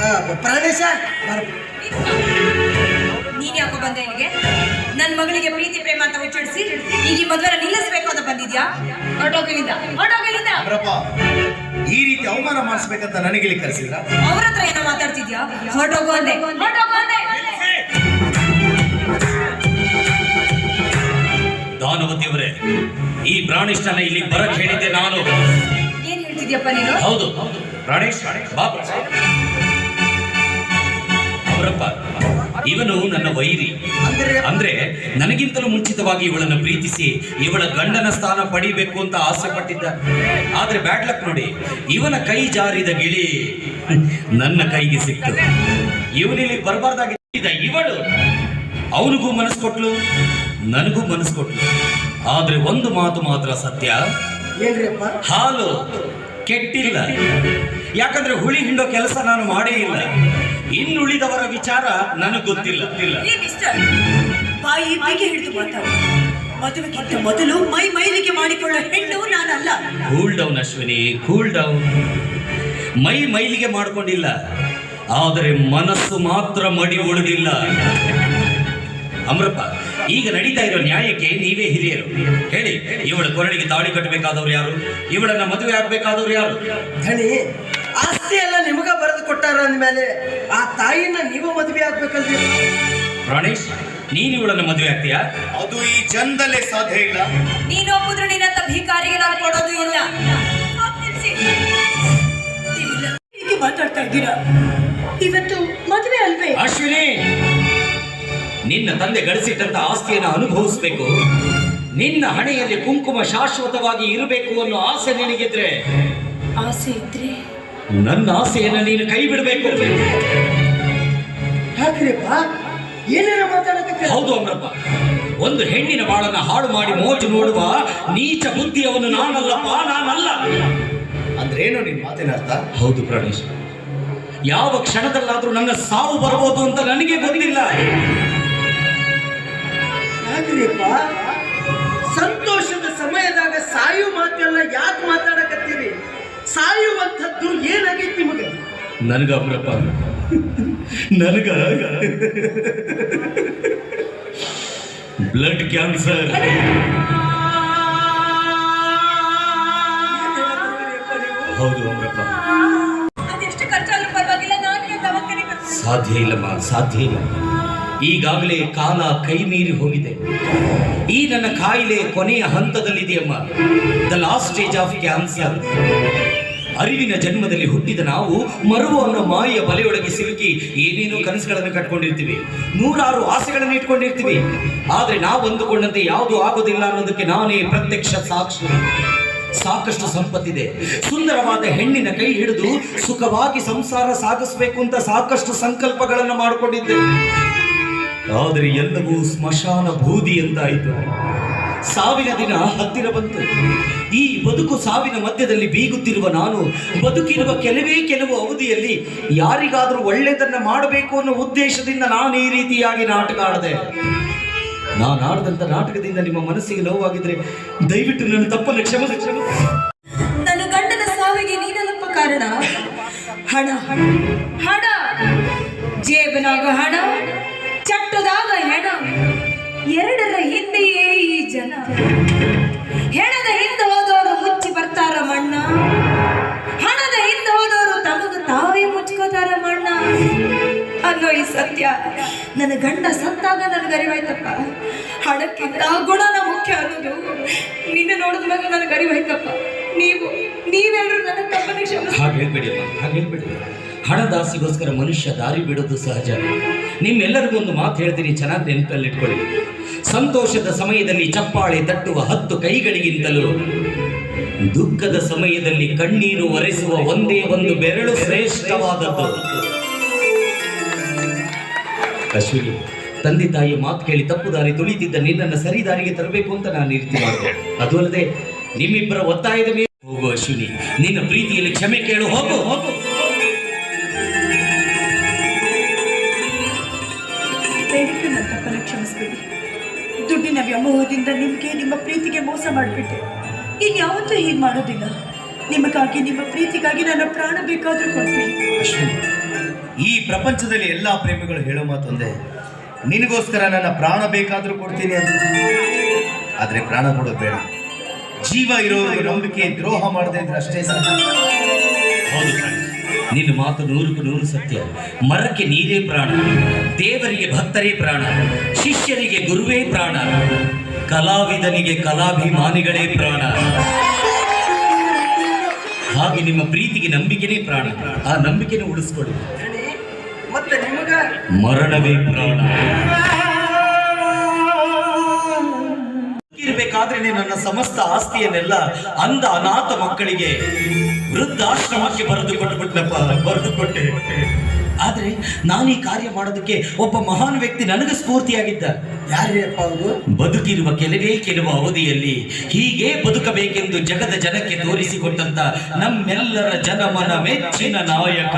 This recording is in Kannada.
ಆ, ಪ್ರಾಣೇಶ ನೀನ್ ಯಾಕೋ ಬಂದೆ ಇಲ್ಲಿಗೆ? ನನ್ ಮಗಳಿಗೆ ಪ್ರೀತಿ ಪ್ರೇಮ ಅಂತ ಹುಚ್ಚಿಡಿಸಿ ಈಗ ಈ ಮದ್ವೆನ ನಿಲ್ಲಿಸ್ಬೇಕು ಅಂತ ಬಂದಿದ್ಯಾ? ಹೊರಟೋಗಿಲ್ಲಿಂದ ಅಮ್ರಪ್ಪ ಈ ರೀತಿ ಅವಮಾನ ಮಾಡಿಸ್ಬೇಕಂತ ನನಗೆ ಇಲ್ಲಿ ಕರೆಸಿದ್ರ? ಅವ್ರ ಹತ್ರ ಏನೋ ಮಾತಾಡ್ತಿದ್ಯಾ? ಹೊರಟೋಗು ಅಂದೆ. ಹೊರಟೋಗು ಅಂದೆ. ದಾನವತಿಯವರೇ ಈ ಪ್ರಾಣಿಷ್ಠನ ಇಲ್ಲಿ ಬರಕ್ ಹೇಳಿದ್ದೆ ನಾನು. ಏನ್ ಹೇಳ್ತಿದ್ಯಪ್ಪ ನೀನು? ಹೌದು ಪ್ರಾಣೇಶ್ ಬಾಪ ಅವರಪ್ಪ ಇವನು ನನ್ನ ವೈರಿ. ಅಂದ್ರೆ ನನಗಿಂತಲೂ ಮುಂಚಿತವಾಗಿ ಇವಳನ್ನು ಪ್ರೀತಿಸಿ ಇವಳ ಗಂಡನ ಸ್ಥಾನ ಪಡಿಬೇಕು ಅಂತ ಆಸೆ ಪಟ್ಟಿದ್ದ ಆದ್ರೆ ಬ್ಯಾಡ್ ಲಕ್ ನೋಡಿ ಇವನ ಕೈ ಜಾರಿದ ಗಿಳಿ ನನ್ನ ಕೈಗೆ ಸಿಕ್ತು. ಇವನಿಲ್ಲಿ ಬರಬಾರ್ದಾಗಿದ್ದ ಇವಳು. ಅವನಿಗೂ ಮನಸ್ಸು ಕೊಟ್ಲು ನನಗೂ ಮನಸ್ಸು ಕೊಟ್ಲು. ಆದ್ರೆ ಒಂದು ಮಾತು ಮಾತ್ರ ಸತ್ಯ. ಹಾಲು ಕೆಟ್ಟಿಲ್ಲ. ಯಾಕಂದ್ರೆ ಹುಳಿ ಹಿಂಡೋ ಕೆಲಸ ನಾನು ಮಾಡೇ ಇಲ್ಲ. ಇನ್ನುಳಿದವರ ವಿಚಾರ ನನಗೆ ಗೊತ್ತಿಲ್ಲ. ಬಾಯಿ ಬಿಗಿ ಹಿಡಿದು ಮಾತಾಡು. ಮದುವೆಗಿಂತ ಮೊದಲು ಮೈ ಮೈಲಿಗೆ ಮಾಡಿಕೊಳ್ಳೋ ಹೆಣ್ಣು ನಾನಲ್ಲ. Cool down Ashwini cool down ಮೈ ಮೈಲಿಗೆ ಮಾಡಿಕೊಂಡಿಲ್ಲ. ಆದರೆ ಮನಸ್ಸು ಮಾತ್ರ ಮಡಿ ಉಳಿದಿಲ್ಲ. ಅಮ್ರಪ್ಪ ಈಗ ನಡೀತಾ ಇರೋ ನ್ಯಾಯಕ್ಕೆ ನೀವೇ ಹಿರಿಯರು. ಹೇಳಿ ಇವಳ ಕೊರಳಿಗೆ ತಾಳಿ ಕಟ್ಟಬೇಕಾದವ್ರು ಯಾರು? ಇವಳನ್ನ ಮದುವೆ ಆಗ್ಬೇಕಾದವ್ರು ಯಾರು? ಧಣಿ ಆಸ್ತಿ ಎಲ್ಲ ನಿಮಗ ಬರೆದು ಕೊಟ್ಟಾರ ಅಂದ್ಮೇಲೆ ಆ ತಾಯಿನ ನೀವು ಮದುವೆ ಆಗ್ಬೇಕಲ್ರಿ? ಪ್ರಾಣೇಶ್ ನೀನು ಇವಳನ್ನ ಮದುವೆ ಆಗ್ತೀಯಾ? ಅದು ಈ ಜನ್ಮದಲ್ಲೇ ಸಾಧ್ಯ ಇಲ್ಲ. ನೀನು ಒಪ್ಪಿದ್ರು ನಿನ್ನಂತ ಭಿಕಾರಿಗೆ ನಾನು ಕೊಡೋದು ಇಲ್ಲ. ಹೀಗೆ ಮಾತಾಡ್ತಾ ಇದ್ದೀರಾ? ಇವತ್ತು ಮದುವೆ ಅಲ್ವೇ? ಅಶ್ವಿನಿ ನಿನ್ನ ತಂದೆ ಗಳಿಸಿಟ್ಟಂತ ಆಸ್ತಿಯನ್ನು ಅನುಭವಿಸ್ಬೇಕು. ನಿನ್ನ ಹಣೆಯಲ್ಲಿ ಕುಂಕುಮ ಶಾಶ್ವತವಾಗಿ ಇರಬೇಕು ಅನ್ನೋ ಆಸೆ ನಿನಗಿದ್ರೆ? ಆಸೆ ಇದ್ರೆ ನನ್ನ ಆಸೆಯನ್ನು ನೀನು ಕೈ ಬಿಡಬೇಕು ಏನೇನ ಹೌದು ಅಮ್ರಪ್ಪ ಒಂದು ಹೆಣ್ಣಿನ ಬಾಳನ್ನ ಹಾಳು ಮಾಡಿ ಮೋಜು ನೋಡುವ ನೀಚ ಬುದ್ಧಿಯವನು ನಾನಲ್ಲಪ್ಪ ನಾನಲ್ಲ. ಅಂದ್ರೇನು ನಿನ್ ಮಾತಿನ ಅರ್ಥ? ಹೌದು ಪ್ರಣೇಶ್. ಯಾವ ಕ್ಷಣದಲ್ಲಾದ್ರೂ ನನ್ನ ಸಾವು ಬರಬಹುದು ಅಂತ ನನಗೆ ಗೊತ್ತಿಲ್ಲ. ಸಂತೋಷದ ಸಮಯದಾಗ ಸಾಯು ಮಾತೆಲ್ಲ ಯಾಕೆ ಮಾತಾಡಕತ್ತೀರಿ ಸಾಯುವಂಥದ್ದು ಏನಾಗೈತಿ ನಿಮಗೆ? ನನಗ ಅಪ್ರಪ್ಪ ನನಗ ಬ್ಲಡ್ ಕ್ಯಾನ್ಸರ್ ಹೌದು ಅಮ್ರಪ್ಪ ಸಾಧ್ಯ ಇಲ್ಲಮ್ಮ ಸಾಧ್ಯ ಇಲ್ಲ. ಈಗಾಗಲೇ ಕಾಲ ಕೈ ಮೀರಿ ಹೋಗಿದೆ. ಈ ನನ್ನ ಕಾಯಿಲೆ ಕೊನೆಯ ಹಂತದಲ್ಲಿದೆಯಮ್ಮ. The last stage of cancer ಅರಿವಿನ ಜನ್ಮದಲ್ಲಿ ಹುಟ್ಟಿದ ನಾವು ಮರುವು ಅನ್ನೋ ಮಾಯೆಯ ಬಲೆಯೊಳಗೆ ಸಿಲುಕಿ ಏನೇನೋ ಕನಸುಗಳನ್ನು ಕಟ್ಕೊಂಡಿರ್ತೀವಿ. ನೂರಾರು ಆಸೆಗಳನ್ನು ಇಟ್ಕೊಂಡಿರ್ತೀವಿ. ಆದ್ರೆ ನಾವು ಅಂದುಕೊಂಡಂತೆ ಯಾವುದು ಆಗೋದಿಲ್ಲ ಅನ್ನೋದಕ್ಕೆ ನಾನೇ ಪ್ರತ್ಯಕ್ಷ ಸಾಕ್ಷಿ. ಸಾಕಷ್ಟು ಸಂಪತ್ತಿದೆ. ಸುಂದರವಾದ ಹೆಣ್ಣಿನ ಕೈ ಹಿಡಿದು ಸುಖವಾಗಿ ಸಂಸಾರ ಸಾಗಿಸ್ಬೇಕು ಅಂತ ಸಾಕಷ್ಟು ಸಂಕಲ್ಪಗಳನ್ನು ಮಾಡಿಕೊಂಡಿದ್ದೆ. ಆದರೆ ಎಲ್ಲವೂ ಸ್ಮಶಾನ ಬೂದಿ ಅಂತಾಯಿತು ಸಾವಿನ ದಿನ ಹತ್ತಿರ ಬಂತು. ಈ ಬದುಕು ಸಾವಿನ ಮಧ್ಯದಲ್ಲಿ ಬೀಗುತ್ತಿರುವ ನಾನು, ಬದುಕಿರುವ ಕೆಲವೇ ಕೆಲವು ಅವಧಿಯಲ್ಲಿ ಯಾರಿಗಾದರೂ ಒಳ್ಳೆಯದನ್ನ ಮಾಡಬೇಕು ಅನ್ನೋ ಉದ್ದೇಶದಿಂದ ನಾನು ಈ ರೀತಿಯಾಗಿ ನಾಟಕ ಆಡದೆ. ನಾನು ಆಡಿದಂಥ ನಾಟಕದಿಂದ ನಿಮ್ಮ ಮನಸ್ಸಿಗೆ ನೋವಾಗಿದ್ರೆ ದಯವಿಟ್ಟು ನನ್ನ ತಪ್ಪನ್ನು ಕ್ಷಮಿಸಿ ಕ್ಷಮಿಸಿ. ನನ್ನ ಗಂಡನ ಸಾವಿಗೆ ನೀನಲ್ಲಪ್ಪ ಕಾರಣ? ಹಣ. ಹಣ. ಜೇಬನಾಗ ಹಣ, ಚಟ್ಟದಾಗ ಹೆಣ. ಎರಡರ ಹಿಂದೆಯೇ ಈ ಜನ. ಅನ್ನೋ ಈ ಸತ್ಯ. ನನ್ನ ಗಂಡ ಸತ್ತಾಗ ನನಗೆ ಅರಿವಾಯ್ತಪ್ಪ. ಹಣಕ್ಕಿಂತ ಗುಣನ ಮುಖ್ಯ ಅನ್ನೋದು ನಿನ್ನ ಮೇಲೆ ನನಗೆ ಅರಿವಾಯ್ತಪ್ಪ. ನೀವು ನೀವೆಲ್ಲರೂ ನನ್ನ ತಪ್ಪನೆ ಕ್ಷಮಿಸಿ. ಹಾಗೆ ಹೇಳ್ಬೇಡಿ ಹಾಗೆ ಹೇಳ್ಬೇಡಿ. ಹಣದಾಸಿಗೋಸ್ಕರ ಮನುಷ್ಯ ದಾರಿ ಬಿಡೋದು ಸಹಜ. ನಿಮ್ಮೆಲ್ಲರಿಗೂ ಒಂದು ಮಾತು ಹೇಳ್ತೀನಿ, ಚೆನ್ನಾಗಿ ನೆನಪಲ್ಲಿ ಇಟ್ಕೊಳ್ಳಿ ಸಂತೋಷದ ಸಮಯದಲ್ಲಿ ಚಪ್ಪಾಳೆ ತಟ್ಟುವ ಹತ್ತು ಕೈಗಳಿಗಿಂತಲೂ, ದುಃಖದ ಸಮಯದಲ್ಲಿ ಕಣ್ಣೀರು ಒರೆಸುವ ಒಂದೇ ಒಂದು ಬೆರಳು ಶ್ರೇಷ್ಠವಾದದ್ದು. ಅಶ್ವಿನಿ ತಂದೆ ತಾಯಿಯ ಮಾತು ಕೇಳಿ ತಪ್ಪು ದಾರಿ ತುಳಿತಿದ್ದ ನಿನ್ನನ್ನು ಸರಿ ದಾರಿಗೆ ತರಬೇಕು ಅಂತ ನಾನು ಇರ್ತೀನಿ ಅದು ಅಲ್ಲದೆ ನಿಮ್ಮಿಬ್ಬರ ಒತ್ತಾಯದ ಮೇಲೆ ಹೋಗು ಅಶ್ವಿನಿ. ನಿನ್ನ ಪ್ರೀತಿಯಲ್ಲಿ ಕ್ಷಮೆ ಕೇಳು ಹೋಗು ಹೋಗು. ದಯವಿಟ್ಟು ನನ್ನ ತಪ್ಪನ್ನು ಕ್ಷಮಿಸ್ಬೇಡಿ. ದುಡ್ಡಿನ ವ್ಯಾಮೋಹದಿಂದ ನಿಮಗೆ ನಿಮ್ಮ ಪ್ರೀತಿಗೆ ಮೋಸ ಮಾಡಿಬಿಟ್ಟೆ. ಇನ್ಯಾವತ್ತೂ ಏನ್ ಮಾಡೋದಿಲ್ಲ. ನಿಮಗಾಗಿ ನಿಮ್ಮ ಪ್ರೀತಿಗಾಗಿ ನನ್ನ ಪ್ರಾಣ ಬೇಕಾದರೂ ಕೊಡ್ತೀನಿ. ಅಶ್ವಿನಿ ಪ್ರಪಂಚದಲ್ಲಿ ಎಲ್ಲಾ ಪ್ರೇಮಿಗಳು ಹೇಳೋ ಮಾತೊಂದೇ ನಿನಗೋಸ್ಕರ ನನ್ನ ಪ್ರಾಣ ಬೇಕಾದರೂ ಕೊಡ್ತೀನಿ ಅಂತ. ಆದರೆ ಪ್ರಾಣ ಕೊಡೋದು ಬೇಡ. ಜೀವ ಇರೋ ನಂಬಿಕೆ, ದ್ರೋಹ ಮಾಡದೆ ಇದ್ರೆ ಅಷ್ಟೇ ಸಾಕು. ಹೌದು. ನಿನ್ನ ಮಾತು ನೂರಕ್ಕೂ ನೂರು ಸತ್ಯ. ಮರಕ್ಕೆ ನೀರೇ ಪ್ರಾಣ, ದೇವರಿಗೆ ಭಕ್ತರೇ ಪ್ರಾಣ, ಶಿಷ್ಯರಿಗೆ ಗುರುವೇ ಪ್ರಾಣ, ಕಲಾವಿದನಿಗೆ ಕಲಾಭಿಮಾನಿಗಳೇ ಪ್ರಾಣ. ಹಾಗೆ ನಿಮ್ಮ ಪ್ರೀತಿಗೆ ನಂಬಿಕೆನೇ ಪ್ರಾಣ. ಆ ನಂಬಿಕೆನ ಉಳಿಸ್ಕೊಳ್ಳಿ. ಮತ್ತೆ ನಿಮಗ? ಮರಣವೇ ಪ್ರಾಣ. ಇರಬೇಕಾದ್ರೆ ನನ್ನ ಸಮಸ್ತ ಆಸ್ತಿಯನ್ನೆಲ್ಲ ಅಂದ ಅನಾಥ ಮಕ್ಕಳಿಗೆ ವೃದ್ಧಾಶ್ರಮಕ್ಕೆ ಬರೆದುಕೊಂಡು ಬಿಟ್ಟನಪ್ಪ ಬರೆದು ಕೊಟ್ಟೆ ಆದ್ರೆ ನಾನು ಈ ಕಾರ್ಯ ಮಾಡೋದಕ್ಕೆ ಒಬ್ಬ ಮಹಾನ್ ವ್ಯಕ್ತಿ ನನಗೆ ಸ್ಫೂರ್ತಿಯಾಗಿದ್ದ. ಯಾರಪ್ಪ ಅವರು? ಬದುಕಿರುವ ಕೆಲವೇ ಕೆಲವು ಅವಧಿಯಲ್ಲಿ ಹೀಗೆ ಬದುಕಬೇಕೆಂದು ಜಗದ ಜನಕ್ಕೆ ತೋರಿಸಿಕೊಟ್ಟಂತ ನಮ್ಮೆಲ್ಲರ ಜನಮನ ಮೆಚ್ಚಿನ ನಾಯಕ.